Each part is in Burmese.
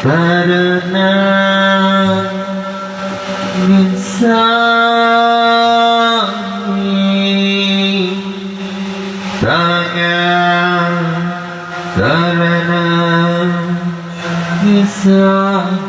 Sarana Minsani Tanya Sarana Minsani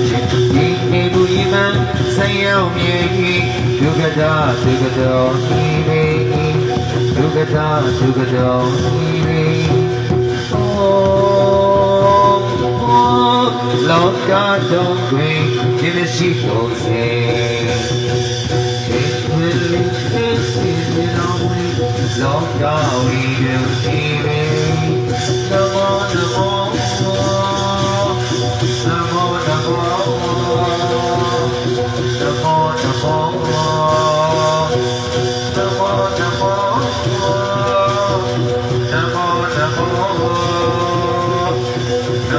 စယုံမြေဤဒုက္ခတာဒုက္ခတောဤမေဒုက္ခတာဒုက္ခတောဤမေလောကတော်တွင်ဒီမရှိပေါ်စေလောကဝိရုတိဝေ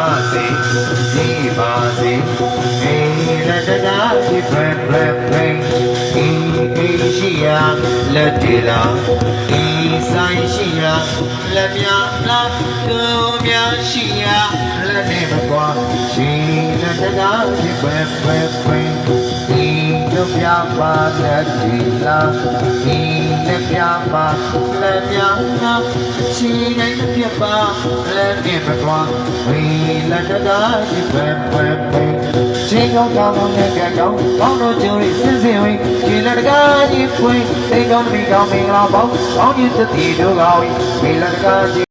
ပါစေရှိပါစေအေးလက်တကားဖြစ်ဖက်ဖက်ဖက်အေးအေးရှိရာလက်တလာအေးဆိုင်ရှိရာလက်များလားကိုများရှိရာလက်နဲ့မကွာရှိလက်တကားဖြစ်ဖက်ဖက်ဖက် ဒီတို့ပြပါလက်ဒီလာဒီလက်ပြပါလက်မြနာရှင်နိုင်ဖြစ်ပါလက်နဲ့မကွာဝေလက်တကားဖြစ်ပဲပဲပဲချင်းကောင်းကောင်းနဲ့ကြကောင်းကောင်းတို့ကျိုးလေးစင်စင်ဝေးရှင်လက်တကားကြီးဖွင့်သိကောင်းမိကောင်းမင်္ဂလာပေါင်းကောင်းခြင်းတည်တို့ကောင်းဝေလက်တကား